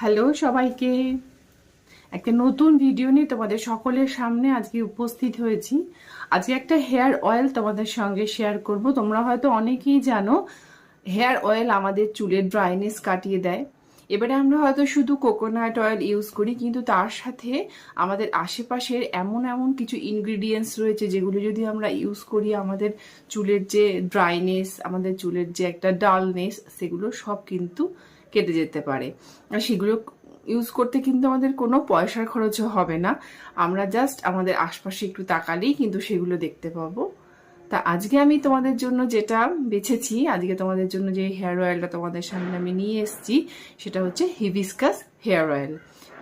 Hello সবাইকে। একটা নতুন ভিডিও নিয়ে তোমাদের সকলের সামনে আজকে উপস্থিত হয়েছি। আজকে একটা হেয়ার অয়েল তোমাদের সঙ্গে শেয়ার করব। তোমরা হয়তো অনেকেই জানো হেয়ার অয়েল আমাদের চুলের ড্রাইনেস কাটিয়ে দেয়। এবারে আমরা হয়তো শুধু কোকোনাট অয়েল ইউজ করি, কিন্তু তার সাথে আমাদের আশেপাশের এমন এমন কিছু ইনগ্রিডিয়েন্টস রয়েছে, যেগুলো যদি আমরা ইউজ করি, আমাদের চুলের যে ড্রাইনেস আমাদের চুলের যে একটা ডালনেস সেগুলো সব কিন্তু কেটে যেতে পারে। আর সেগুলো ইউজ করতে কিন্তু আমাদের কোনো পয়সার খরচও হবে না। আমরা জাস্ট আমাদের আশপাশে একটু তাকালেই কিন্তু সেগুলো দেখতে পাবো। তা আজকে আমি তোমাদের জন্য যেটা বেছেছি, আজকে তোমাদের জন্য যে হেয়ার অয়েলটা তোমাদের সামনে আমি নিয়ে এসেছি, সেটা হচ্ছে হিবিসকাস হেয়ার অয়েল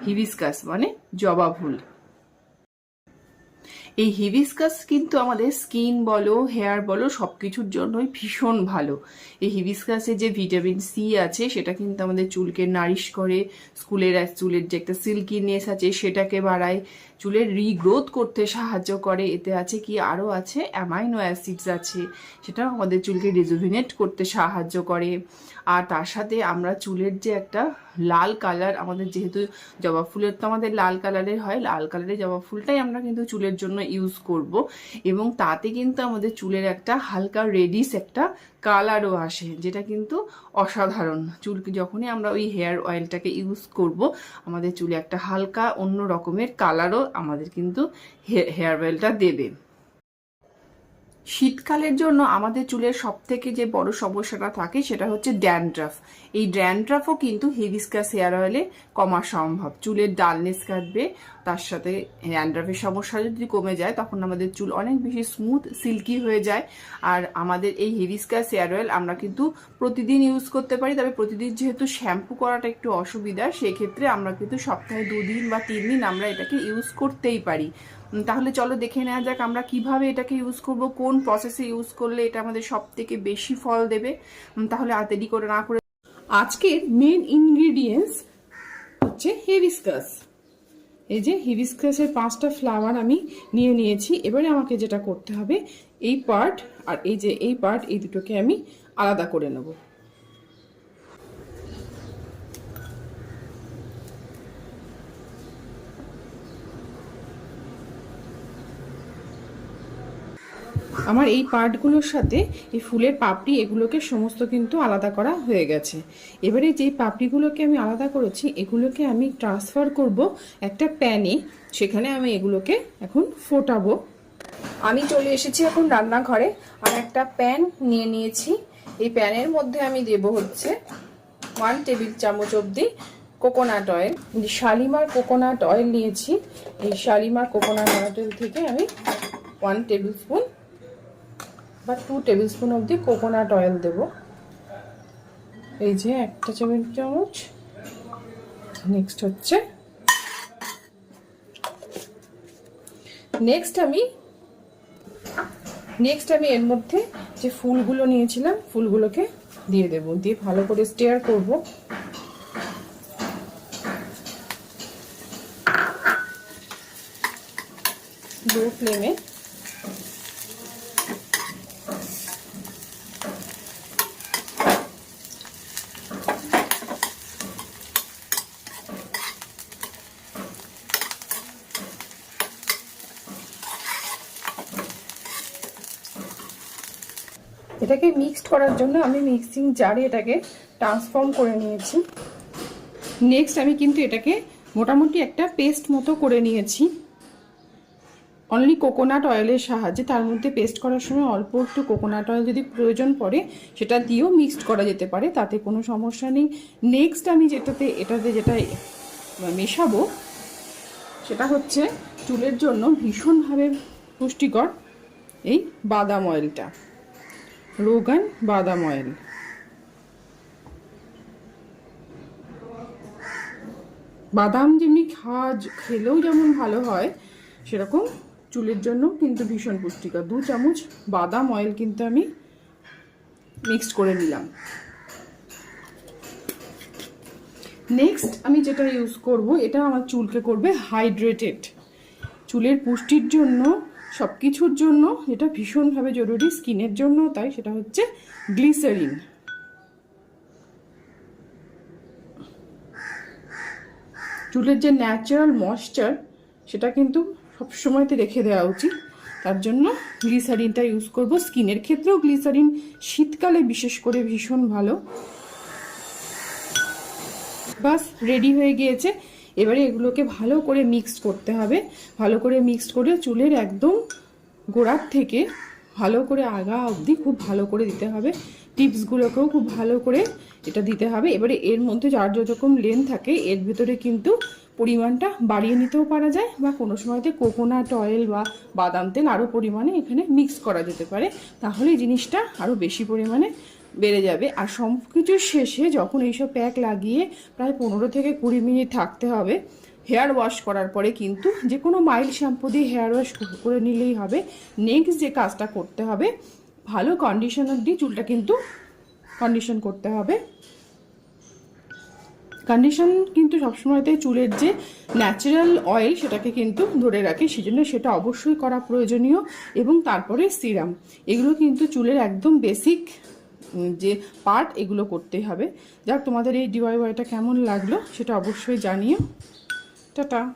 হিবিসকাস মানে জবা ফুল। এই হিবিস্কাস কিন্তু আমাদের স্কিন বলো হেয়ার বলো সব কিছুর জন্যই ভীষণ ভালো। এই হিবিস্কাসে যে ভিটামিন সি আছে, সেটা কিন্তু আমাদের চুলকে নারিশ করে, স্কুলের চুলের যে একটা সিল্কিনেস আছে, সেটাকে বাড়ায়, চুলের রিগ্রোথ করতে সাহায্য করে। এতে আছে কি? আরও আছে অ্যামাইনো অ্যাসিডস আছে সেটা আমাদের চুলকে রেজুভিনেট করতে সাহায্য করে। আর তার সাথে আমরা চুলের যে একটা লাল কালার আমাদের যেহেতু জবা ফুলের তো আমাদের লাল কালারের হয়, লাল কালারের জবা ফুলটাই আমরা কিন্তু চুলের জন্য ইউজ করব। এবং তাতে কিন্তু আমাদের চুলের একটা হালকা রেডিস একটা কালারও আসে, যেটা কিন্তু অসাধারণ। চুল যখনই আমরা ওই হেয়ার অয়েলটাকে ইউজ করব, আমাদের চুলে একটা হালকা অন্য রকমের কালারও আমাদের কিন্তু হেয়ার অয়েলটা দেবে। শীতকালের জন্য আমাদের চুলের সব থেকে যে বড় সমস্যাটা থাকে সেটা হচ্ছে ড্যান্ড্রাফ। এই ড্যান্ড্রাফও কিন্তু হিবিস্কাস হেয়ার অয়েলে কমা সম্ভব। চুলের ডালনেস কাটবে, তার সাথে ড্যান্ড্রাফের সমস্যা যদি কমে যায়, তখন আমাদের চুল অনেক বেশি স্মুথ সিল্কি হয়ে যায়। আর আমাদের এই হিবিস্কাস হেয়ার অয়েল আমরা কিন্তু প্রতিদিন ইউজ করতে পারি, তবে প্রতিদিন যেহেতু শ্যাম্পু করাটা একটু অসুবিধা, সেক্ষেত্রে আমরা কিন্তু সপ্তাহে দুদিন বা তিন দিন আমরা এটাকে ইউজ করতেই পারি। তাহলে চলো দেখে নেওয়া যাক আমরা কীভাবে এটাকে ইউজ করব, কোন প্রসেসে ইউজ করলে এটা আমাদের সব থেকে বেশি ফল দেবে। তাহলে আর দেরি করে না করে আজকের মেন ইনগ্রিডিয়েন্টস হচ্ছে হেভিস্কাস এই যে হিবিস্কাসের পাঁচটা ফ্লাওয়ার আমি নিয়ে নিয়েছি। এবারে আমাকে যেটা করতে হবে, এই পার্ট আর এই যে এই পার্ট এই দুটোকে আমি আলাদা করে নেব। আমার এই পার্টগুলোর সাথে এই ফুলের পাপড়ি, এগুলোকে সমস্ত কিন্তু আলাদা করা হয়ে গেছে। এবারে যেই পাপড়িগুলোকে আমি আলাদা করেছি, এগুলোকে আমি ট্রান্সফার করব একটা প্যানে। সেখানে আমি এগুলোকে এখন ফোটাবো। আমি চলে এসেছি এখন রান্নাঘরে, আর একটা প্যান নিয়ে নিয়েছি। এই প্যানের মধ্যে আমি দেব হচ্ছে ওয়ান টেবিল চামচ অবধি coconut oil Shalimar coconut oil নিয়েছি। এই শালিমার কোকোনাট অয়েল থেকে আমি ওয়ান টেবিল স্পুন বা টু টেবিল স্পুন অবধি কোকোনাট অয়েল দেব। এই যে একটা টেবিল চামচ। নেক্সট হচ্ছে নেক্সট আমি নেক্সট আমি এর মধ্যে যে ফুলগুলো নিয়েছিলাম, ফুলগুলোকে দিয়ে দেব, দিয়ে ভালো করে স্টেয়ার করব। লো ফ্লেমে এটাকে মিক্সড করার জন্য আমি মিক্সিং জারে এটাকে ট্রান্সফর্ম করে নিয়েছি। নেক্সট আমি কিন্তু এটাকে মোটামুটি একটা পেস্ট মতো করে নিয়েছি। অনলি কোকোনাট অয়েলের সাহায্যে তার মধ্যে পেস্ট করার সময় অল্প একটু কোকোনাট অয়েল যদি প্রয়োজন পড়ে, সেটা দিয়েও মিক্সড করা যেতে পারে, তাতে কোনো সমস্যা নেই। নেক্সট আমি যেটাতে, এটাতে যেটা মেশাবো, সেটা হচ্ছে চুলের জন্য ভীষণভাবে পুষ্টিকর এই বাদাম অয়েলটা রোগান বাদাম অয়েল বাদাম যেমনি খাওয়া খেলেও যেমন ভালো হয়, সেরকম চুলের জন্য কিন্তু ভীষণ পুষ্টিকর। দু চামচ বাদাম অয়েল কিন্তু আমি মিক্সড করে নিলাম। নেক্সট আমি যেটা ইউজ করব, এটা আমার চুলকে করবে হাইড্রেটেড চুলের পুষ্টির জন্য সব কিছুর জন্য যেটা ভীষণভাবে জরুরি, স্কিনের জন্য তাই, সেটা হচ্ছে গ্লিসারিন। চুলের যে ন্যাচারাল ময়শ্চার সেটা কিন্তু সবসময়তে রেখে দেওয়া উচিত। তার জন্য গ্লিসারিনটা ইউজ করব। স্কিনের ক্ষেত্রেও গ্লিসারিন শীতকালে বিশেষ করে ভীষণ ভালো। বাস রেডি হয়ে গিয়েছে। এবারে এগুলোকে ভালো করে মিক্সড করতে হবে। ভালো করে মিক্সড করে চুলের একদম গোড়ার থেকে ভালো করে আগা অবধি খুব ভালো করে দিতে হবে। টিপসগুলোকেও খুব ভালো করে এটা দিতে হবে। এবারে এর মধ্যে যার যতরকম লেন থাকে, এর ভেতরে কিন্তু পরিমাণটা বাড়িয়ে নিতেও পারা যায় বা কোনো সময়তে কোকোনাট অয়েল বা বাদাম তেল আরও পরিমাণে এখানে মিক্স করা যেতে পারে। তাহলে জিনিসটা আরও বেশি পরিমাণে বেড়ে যাবে। আর সব কিছুর শেষে যখন এইসব প্যাক লাগিয়ে প্রায় পনেরো থেকে কুড়ি মিনিট থাকতে হবে, হেয়ার ওয়াশ করার পরে কিন্তু যে কোনো মাইল্ড শ্যাম্পু দিয়ে হেয়ার ওয়াশ করে নিলেই হবে। নেক্সট যে কাজটা করতে হবে, ভালো কন্ডিশনার দিয়ে চুলটা কিন্তু কন্ডিশন করতে হবে। কন্ডিশন কিন্তু সবসময়তে চুলের যে ন্যাচারাল অয়েল সেটাকে কিন্তু ধরে রাখে, সেজন্য সেটা অবশ্যই করা প্রয়োজনীয়। এবং তারপরে সিরাম, এগুলো কিন্তু চুলের একদম বেসিক যে পার্ট এগুলো করতেই হবে। যাক, তোমাদের এই ডিওয়াইওয়াইটা কেমন লাগল সেটা অবশ্যই জানিও। টাটা।